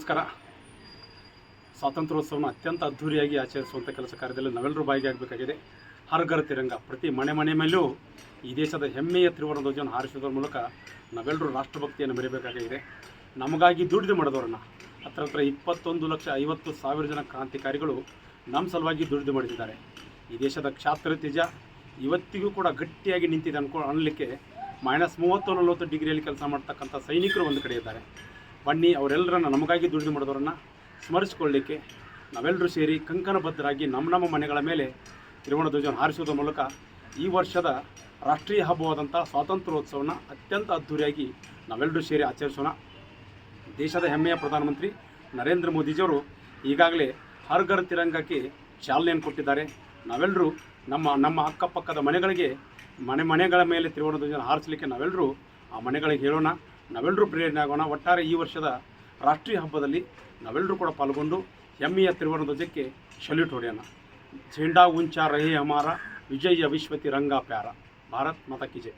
ನಮಸ್ಕಾರ. ಸ್ವಾತಂತ್ರ್ಯೋತ್ಸವನ ಅತ್ಯಂತ ಅದ್ಧೂರಿಯಾಗಿ ಆಚರಿಸುವಂಥ ಕೆಲಸ ಕಾರ್ಯದಲ್ಲಿ ನಾವೆಲ್ಲರೂ ಭಾಗಿಯಾಗಬೇಕಾಗಿದೆ. ಹರ್ ಘರ್ ತಿರಂಗ, ಪ್ರತಿ ಮನೆ ಮನೆ ಮೇಲೂ ಈ ದೇಶದ ಹೆಮ್ಮೆಯ ತ್ರಿವರ್ಣ ಧ್ವಜವನ್ನು ಹಾರಿಸುವುದರ ಮೂಲಕ ನಾವೆಲ್ಲರೂ ರಾಷ್ಟ್ರಭಕ್ತಿಯನ್ನು ಮೆರೆಯಬೇಕಾಗಿದೆ. ನಮಗಾಗಿ ದುಡಿದು ಮಾಡಿದವರನ್ನ, ಹತ್ರ ಹತ್ರ ಇಪ್ಪತ್ತೊಂದು ಲಕ್ಷ ಐವತ್ತು ಸಾವಿರ ಜನ ಕ್ರಾಂತಿಕಾರಿಗಳು ನಮ್ಮ ಸಲುವಾಗಿ ದುಡಿದು ಮಾಡಿದ್ದಾರೆ. ಈ ದೇಶದ ಕ್ಷಾತ್ರ ತೇಜ ಇವತ್ತಿಗೂ ಕೂಡ ಗಟ್ಟಿಯಾಗಿ ನಿಂತಿದೆ ಅನ್ಕೊ ಅನ್ನಲಿಕ್ಕೆ ಮೈನಸ್ ಮೂವತ್ತು ನಲವತ್ತು ಡಿಗ್ರಿಯಲ್ಲಿ ಕೆಲಸ ಮಾಡ್ತಕ್ಕಂಥ ಸೈನಿಕರು ಒಂದು ಕಡೆ ಇದ್ದಾರೆ. ಬನ್ನಿ, ಅವರೆಲ್ಲರನ್ನ ನಮಗಾಗಿ ದುಡಿದು ಮಾಡಿದವರನ್ನು ಸ್ಮರಿಸಿಕೊಳ್ಳಲಿಕ್ಕೆ ನಾವೆಲ್ಲರೂ ಸೇರಿ ಕಂಕಣಬದ್ಧರಾಗಿ ನಮ್ಮ ನಮ್ಮ ಮನೆಗಳ ಮೇಲೆ ತ್ರಿವರ್ಣ ಧ್ವಜವನ್ನು ಹಾರಿಸುವುದರ ಮೂಲಕ ಈ ವರ್ಷದ ರಾಷ್ಟ್ರೀಯ ಹಬ್ಬವಾದಂಥ ಸ್ವಾತಂತ್ರ್ಯೋತ್ಸವನ ಅತ್ಯಂತ ಅದ್ಧೂರಿಯಾಗಿ ನಾವೆಲ್ಲರೂ ಸೇರಿ ಆಚರಿಸೋಣ. ದೇಶದ ಹೆಮ್ಮೆಯ ಪ್ರಧಾನಮಂತ್ರಿ ನರೇಂದ್ರ ಮೋದಿಜಿಯವರು ಈಗಾಗಲೇ ಹರ್ ಘರ್ ತಿರಂಗಕ್ಕೆ ಚಾಲನೆಯನ್ನು ಕೊಟ್ಟಿದ್ದಾರೆ. ನಾವೆಲ್ಲರೂ ನಮ್ಮ ನಮ್ಮ ಅಕ್ಕಪಕ್ಕದ ಮನೆಗಳಿಗೆ ಮನೆ, ಮನೆಗಳ ಮೇಲೆ ತ್ರಿವರ್ಣ ಧ್ವಜ ಹಾರಿಸಲಿಕ್ಕೆ ನಾವೆಲ್ಲರೂ ಆ ಮನೆಗಳಿಗೆ ಹೇಳೋಣ. ನಾವೆಲ್ಲರೂ ಪ್ರೇರಣೆ ಆಗೋಣ ಒಟ್ಟಾರೆ ಈ ವರ್ಷದ ರಾಷ್ಟ್ರೀಯ ಹಬ್ಬದಲ್ಲಿ ನಾವೆಲ್ಲರೂ ಕೂಡ ಪಾಲ್ಗೊಂಡು ಹೆಮ್ಮೆಯ ತ್ರಿವರ್ಣ ಧ್ವಜಕ್ಕೆ ಶಲ್ಯೂಟ್ ಹೊಡೆಯೋಣ. ಝೆಂಡಾ ಉಂಚಾ ರಹೇ ಅಮಾರ ವಿಜಯ ವಿಶ್ವತಿ ರಂಗ ಪ್ಯಾರ. ಭಾರತ್ ಮತ ಕಿಜೆ